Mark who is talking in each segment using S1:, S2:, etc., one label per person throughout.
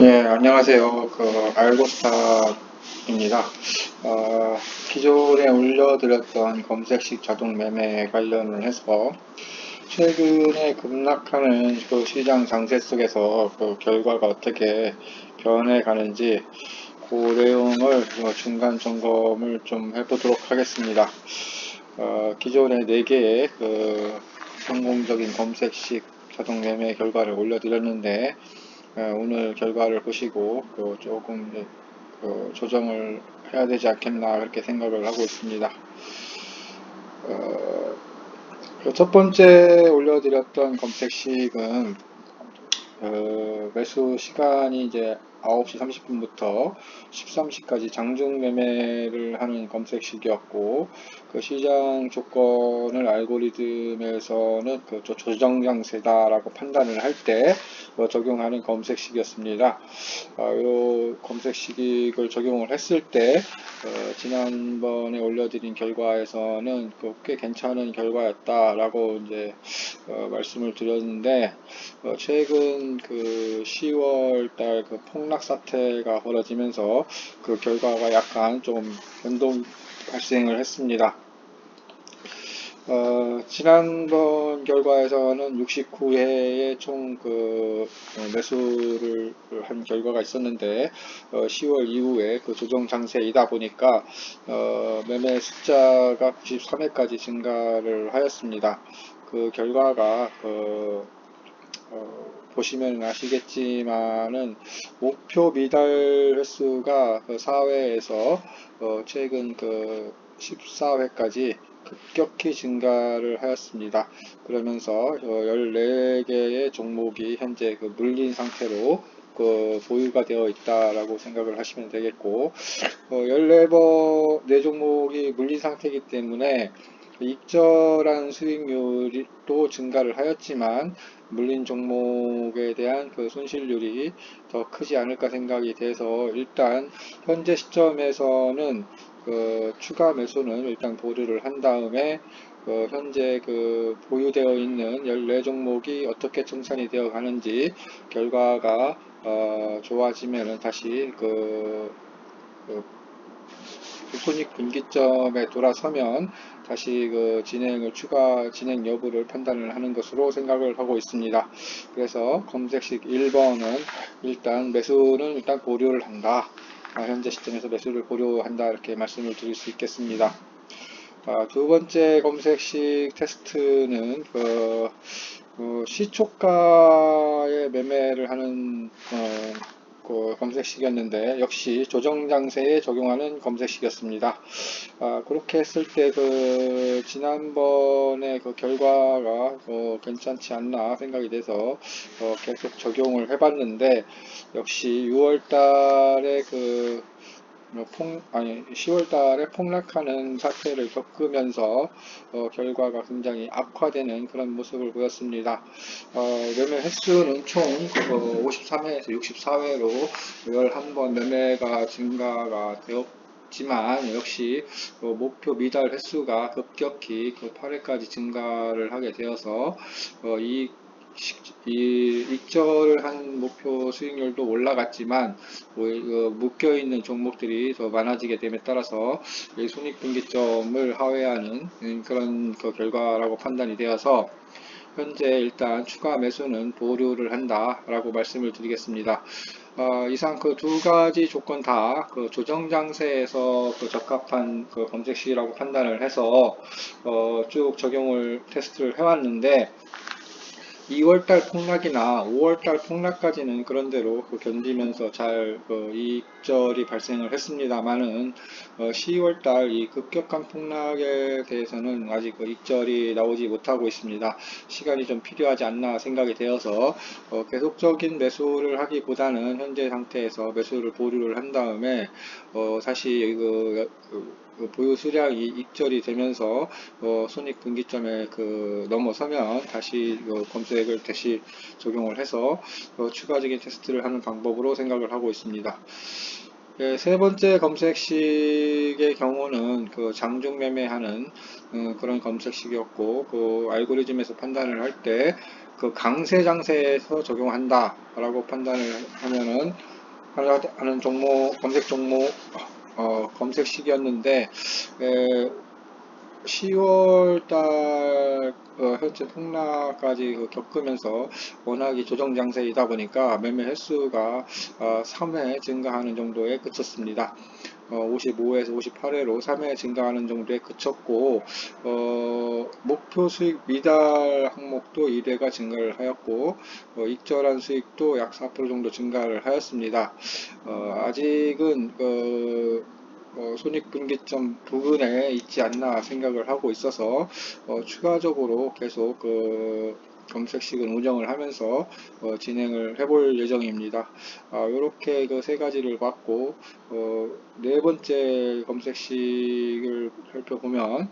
S1: 예, 안녕하세요. 그, 알고스타입니다. 어, 기존에 올려드렸던 검색식 자동 매매 관련을 해서, 최근에 급락하는 그 시장 장세 속에서 그 결과가 어떻게 변해가는지, 그 내용을 어, 중간 점검을 좀 해보도록 하겠습니다. 어, 기존에 4개의 그 성공적인 검색식 자동 매매 결과를 올려드렸는데, 어, 오늘 결과를 보시고 그 조금 이제 그 조정을 해야 되지 않겠나 그렇게 생각을 하고 있습니다. 어, 그첫 번째 올려드렸던 검색식은 어, 매수 시간이 이제 9시 30분부터 13시까지 장중 매매를 하는 검색식이었고 그 시장 조건을 알고리즘에서는 그 조정 장세다라고 판단을 할때 어, 적용하는 검색식이었습니다. 어, 이 검색식을 적용을 했을 때 어, 지난번에 올려드린 결과에서는 그꽤 괜찮은 결과였다라고 이제 어, 말씀을 드렸는데 어, 최근 그 10월 달그 폭락 사태가 벌어지면서 그 결과가 약간 좀 변동 발생을 했습니다. 어, 지난번 결과에서는 69회의 총그 어, 매수를 한 결과가 있었는데 어, 10월 이후에 그 조정 장세이다 보니까 어, 매매 숫자가 93회까지 증가를 하였습니다. 그 결과가 그 어, 보시면 아시겠지만은 목표 미달 횟수가 그 4회에서 어, 최근 그 14회까지 급격히 증가를 하였습니다. 그러면서 14개의 어, 종목이 현재 그 물린 상태로 그 보유가 되어 있다라고 생각을 하시면 되겠고 어, 14번 4종목이 물린 상태이기 때문에 익절한 수익률도 증가를 하였지만 물린 종목에 대한 그 손실률이 더 크지 않을까 생각이 돼서 일단 현재 시점에서는 그 추가 매수는 일단 보류를 한 다음에 그 현재 그 보유되어 있는 14종목이 어떻게 청산이 되어 가는지 결과가 어 좋아지면은 다시 그, 그 손익 분기점에 돌아서면 다시 그 진행을 추가 진행 여부를 판단을 하는 것으로 생각을 하고 있습니다. 그래서 검색식 1번은 일단 매수는 일단 보류를 한다. 아, 현재 시점에서 매수를 고려한다 이렇게 말씀을 드릴 수 있겠습니다. 아, 두 번째 검색식 테스트는 그, 그 시초가의 매매를 하는 어, 그 검색식이었는데 역시 조정장세에 적용하는 검색식이었습니다. 아, 그렇게 했을 때 그 지난번에 그 결과가 어, 괜찮지 않나 생각이 돼서 어, 계속 적용을 해봤는데 역시 6월달에 그뭐 폭, 아니 10월 달에 폭락하는 사태를 겪으면서 어, 결과가 굉장히 악화되는 그런 모습을 보였습니다. 어, 매매 횟수는 총 53회에서 64회로 11번 매매가 증가가 되었지만 역시 어, 목표 미달 횟수가 급격히 그 8회까지 증가를 하게 되어서 어, 이 이 익절을 한 목표 수익률도 올라갔지만 뭐, 묶여있는 종목들이 더 많아지게 됨에 따라서 손익분기점을 하회하는 그런 그 결과라고 판단이 되어서 현재 일단 추가 매수는 보류를 한다 라고 말씀을 드리겠습니다. 어, 이상 그 두 가지 조건 다 그 조정 장세에서 그 적합한 그 검색 시라고 판단을 해서 어, 쭉 적용을 테스트를 해왔는데 2월달 폭락이나 5월달 폭락까지는 그런대로 그 견디면서 잘 그 이익절이 발생을 했습니다만은 어 12월달 이 급격한 폭락에 대해서는 아직 그 익절이 나오지 못하고 있습니다. 시간이 좀 필요하지 않나 생각이 되어서 어 계속적인 매수를 하기보다는 현재 상태에서 매수를 보류를 한 다음에 어 다시 그, 그그 보유 수량이 익절이 되면서 어, 손익 분기점에 그 넘어서면 다시 그 검색을 다시 적용을 해서 어, 추가적인 테스트를 하는 방법으로 생각을 하고 있습니다. 예, 세 번째 검색식의 경우는 그 장중 매매하는 어, 그런 검색식이었고 그 알고리즘에서 판단을 할 때 그 강세 장세에서 적용한다라고 판단을 하면은 하는 종목 검색 종목 어, 검색식이었는데 에, 10월 달 어, 현재 폭락까지 그 겪으면서 워낙이 조정 장세이다 보니까 매매 횟수가 어, 3회 증가하는 정도에 그쳤습니다. 어, 55에서 58회로 3회 증가하는 정도에 그쳤고 어, 목표 수익 미달 항목도 1회가 증가를 하였고 어, 익절한 수익도 약 4% 정도 증가를 하였습니다. 어, 아직은 그 어, 손익분기점 부근에 있지 않나 생각을 하고 있어서 어, 추가적으로 계속 그 검색식은 운영을 하면서 어, 진행을 해볼 예정입니다. 이렇게 그세 가지를 봤고 어, 네 번째 검색식을 살펴보면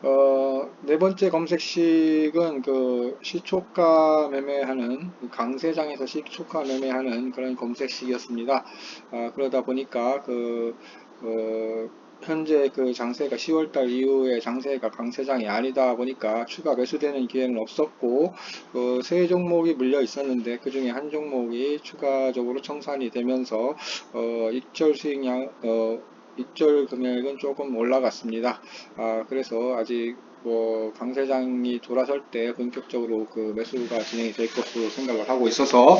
S1: 어, 네 번째 검색식은 그 시초가 매매하는 그 강세장에서 시초가 매매하는 그런 검색식이었습니다. 아, 그러다 보니까 그 어, 현재 그 장세가 10월달 이후에 장세가 강세장이 아니다 보니까 추가 매수되는 기회는 없었고 그 세 종목이 물려 있었는데 그 중에 한 종목이 추가적으로 청산이 되면서 어, 익절 수익량 어, 입절 금액은 조금 올라갔습니다. 아, 그래서 아직 뭐 강세장이 돌아설 때 본격적으로 그 매수가 진행이 될 것으로 생각을 하고 있어서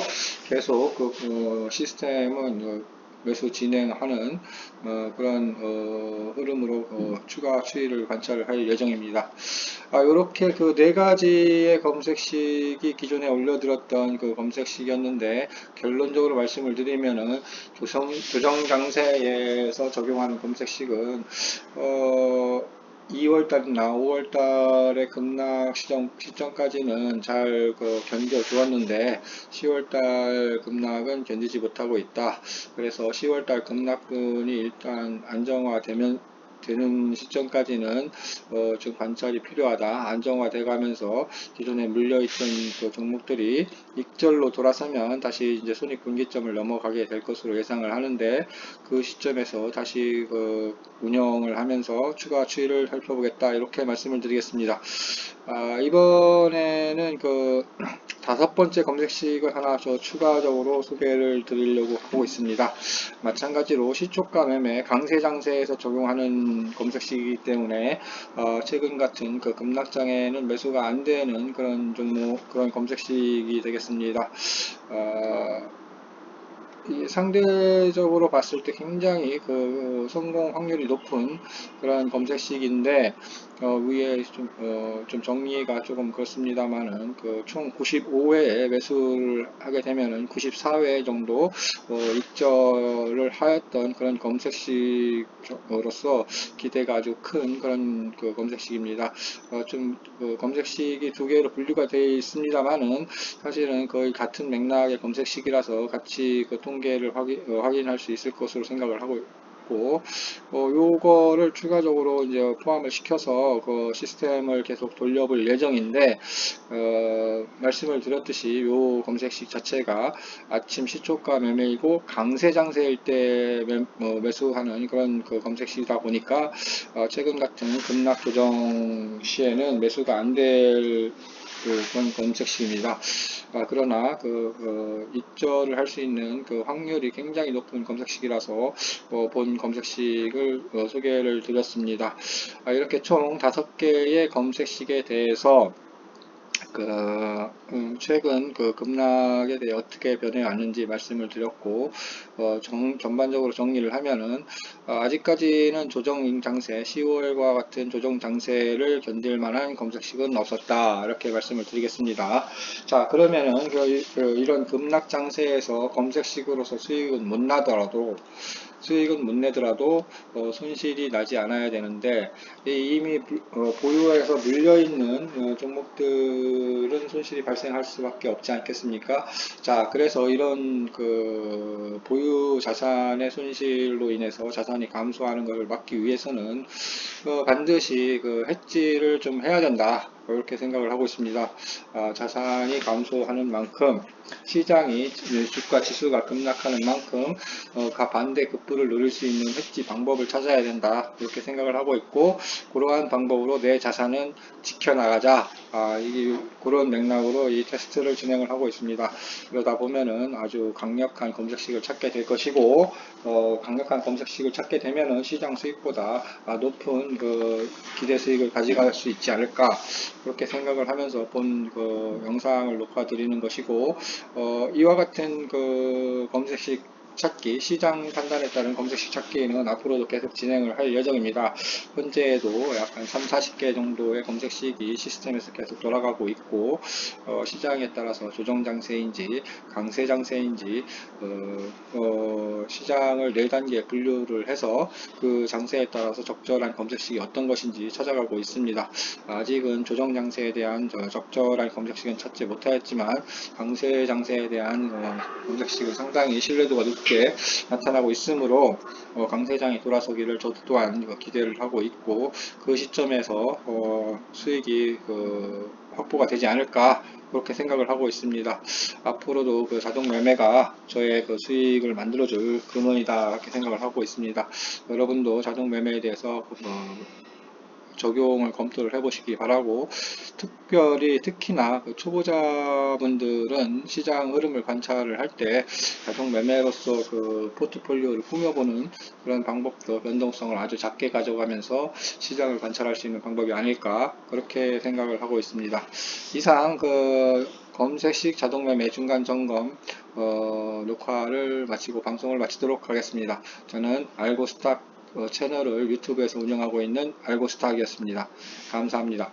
S1: 계속 그, 그 시스템은 어, 매수 진행하는 어, 그런 어, 흐름으로 어, 추가 추이를 관찰할 예정입니다. 아, 이렇게 그 네 가지의 검색식이 기존에 올려드렸던 그 검색식이었는데 결론적으로 말씀을 드리면은 조정, 조정 장세에서 적용하는 검색식은 어, 2월달이나 5월달의 급락 시점, 시점까지는 잘 그 견뎌 주었는데 10월달 급락은 견디지 못하고 있다. 그래서 10월달 급락분이 일단 안정화되면 되는 시점까지는 어, 좀 관찰이 필요하다. 안정화돼 가면서 기존에 물려있던 그 종목들이 익절로 돌아서면 다시 이제 손익 분기점을 넘어가게 될 것으로 예상을 하는데 그 시점에서 다시 그 운영을 하면서 추가 추이를 살펴보겠다 이렇게 말씀을 드리겠습니다. 아, 이번에는 그 다섯 번째 검색식을 하나 저 추가적으로 소개를 드리려고 하고 있습니다. 마찬가지로 시초가 매매 강세 장세에서 적용하는 검색식이기 때문에 어, 최근 같은 그 급락장에는 매수가 안 되는 그런 종목 그런 검색식이 되겠습니다. 어, 이 상대적으로 봤을 때 굉장히 그 성공 확률이 높은 그런 검색식인데 어, 위에 좀, 어, 좀 정리가 조금 그렇습니다만은 그 총 95회에 매수를 하게 되면은 94회 정도 어, 입절을 하였던 그런 검색식으로서 기대가 아주 큰 그런 그 검색식입니다. 어, 좀 그 검색식이 두 개로 분류가 되어 있습니다만은 사실은 거의 같은 맥락의 검색식이라서 같이 그 통계를 확인, 어, 확인할 수 있을 것으로 생각을 하고 있고 어, 요거를 추가적으로 이제 포함을 시켜서 그 시스템을 계속 돌려볼 예정인데 어, 말씀을 드렸듯이 요 검색식 자체가 아침 시초가 매매이고 강세 장세일 때 매, 어, 매수하는 그런 그 검색식이다 보니까 어, 최근 같은 급락 조정 시에는 매수가 안될 그 그런 검색식입니다. 아, 그러나 그, 그 입절을 할 수 있는 그 확률이 굉장히 높은 검색식이라서 어, 본 검색식을 어, 소개를 드렸습니다. 아, 이렇게 총 다섯 개의 검색식에 대해서 그 음, 최근 그 급락에 대해 어떻게 변해 왔는지 말씀을 드렸고 어, 정, 전반적으로 정리를 하면은 어, 아직까지는 조정 장세 10월과 같은 조정 장세를 견딜 만한 검색식은 없었다 이렇게 말씀을 드리겠습니다. 자 그러면은 그, 그 이런 급락 장세에서 검색식으로서 수익은 못 나더라도 수익은 못 내더라도 어, 손실이 나지 않아야 되는데 이미 어, 보유해서 물려있는 어, 종목들 은 손실이 발생할 수밖에 없지 않겠습니까? 자, 그래서 이런 그 보유 자산의 손실로 인해서 자산이 감소하는 것을 막기 위해서는 어, 반드시 그 해지를 좀 해야 된다. 이렇게 생각을 하고 있습니다. 아, 자산이 감소하는 만큼 시장이 주가 지수가 급락하는 만큼 어, 가 반대 급부를 누릴 수 있는 해지 방법을 찾아야 된다 이렇게 생각을 하고 있고 그러한 방법으로 내 자산은 지켜나가자 아, 이 그런 맥락으로 이 테스트를 진행을 하고 있습니다. 그러다 보면은 아주 강력한 검색식을 찾게 될 것이고 어, 강력한 검색식을 찾게 되면은 시장 수익보다 아, 높은 그 기대 수익을 가져갈 수 있지 않을까 그렇게 생각을 하면서 본 그 영상을 녹화 드리는 것이고 어, 이와 같은 그 검색식 찾기, 시장 판단에 따른 검색식 찾기는 앞으로도 계속 진행을 할 예정입니다. 현재에도 약간 3, 40개 정도의 검색식이 시스템에서 계속 돌아가고 있고, 어, 시장에 따라서 조정 장세인지, 강세 장세인지, 어, 어, 시장을 4단계 분류를 해서 그 장세에 따라서 적절한 검색식이 어떤 것인지 찾아가고 있습니다. 아직은 조정 장세에 대한 저 적절한 검색식은 찾지 못하였지만, 강세 장세에 대한 어, 검색식은 상당히 신뢰도가 높게 나타나고 있으므로 어, 강세장이 돌아서기를 저도 또한 어, 기대를 하고 있고 그 시점에서 어, 수익이 그 확보가 되지 않을까 그렇게 생각을 하고 있습니다. 앞으로도 그 자동 매매가 저의 그 수익을 만들어줄 근원이다 이렇게 생각을 하고 있습니다. 여러분도 자동 매매에 대해서 어, 적용을 검토를 해보시기 바라고 특별히 특히나 그 초보자분들은 시장 흐름을 관찰을 할 때 자동 매매로서 그 포트폴리오를 꾸며보는 그런 방법도 변동성을 아주 작게 가져가면서 시장을 관찰할 수 있는 방법이 아닐까 그렇게 생각을 하고 있습니다. 이상 그 검색식 자동 매매 중간 점검 어, 녹화를 마치고 방송을 마치도록 하겠습니다. 저는 알고 스탁 어, 채널을 유튜브에서 운영하고 있는 알고스탁이었습니다. 감사합니다.